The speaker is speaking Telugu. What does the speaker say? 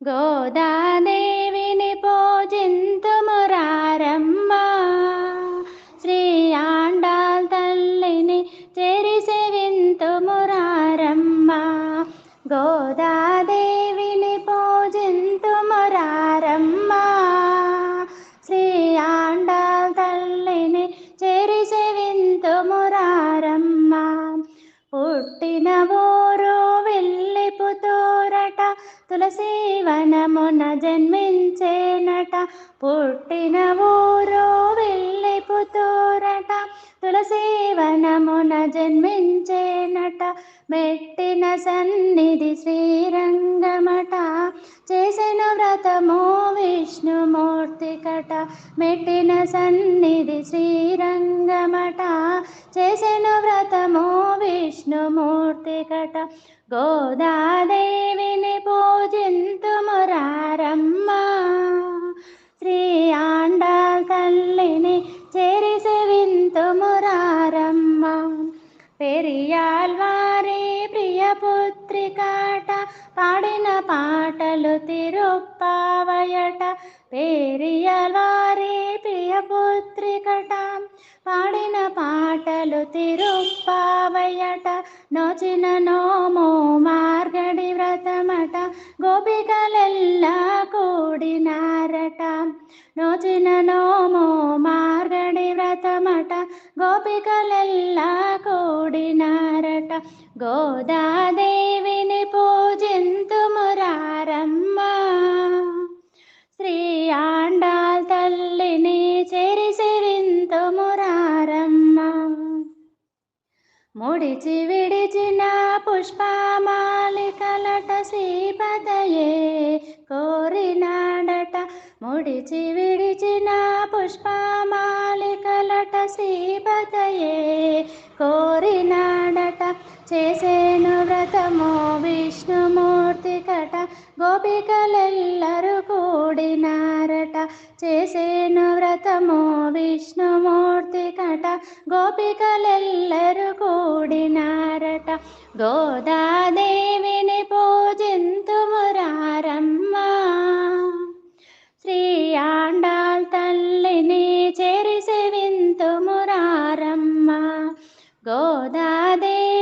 గోదాదేవిని పూజింతుమురారమ్మ శ్రీ ఆండాల్ తల్లిని చెరిసి గోదా వెళ్ళిపుతూరట తులసి వనమున జన్మించేనట. పుట్టిన ఊరు వెళ్ళిపుతూరట తులసి వనమున జన్మించేనట. మెట్టిన సన్నిధి శ్రీరంగమట. చేసిన వ్రతము విష్ణుమూర్తికట. మెట్టిన సన్నిధి శ్రీరంగమట. చేసిన వ్రతము విష్ణుమూర్తికట. గోదాదేవిని ప్రియాల్వారే ప్రియ పుత్రికాట పాడిన పాటలు తిరుప్పావయట. పేరియల్వారే ప్రియ పుత్రికట పాడిన పాటలు తిరుప్పావయట. నోచిన నోమో మార్గడి వ్రతమట గోపికలెల్లా కూడినారట. నోచిన నోమో మార్గడి వ్రతమట గోపికలెల్లా కూడినారట. గోదాదేవిని పూజింతు మురారమ్మ శ్రీ ఆండాల్ తల్లిని చెరిసిరింతు మురారమ్మ ముడిచి విడిచిన పుష్పమాలికలట శ్రీపదయే కోరినాడట. ముడిచి విడిచిన చేసేను వ్రతము విష్ణుమూర్తి కట గోపికలెల్లరూ కూడినారట. చేసేను వ్రతము విష్ణుమూర్తి కట గోపికలెల్లరూ కూడినారట. గోదాదేవిని పూజింతుమురారమ్మ శ్రీ ఆండాల్ తల్లిని చెరిసి వింతుమురారమ్మ గోదాదేవి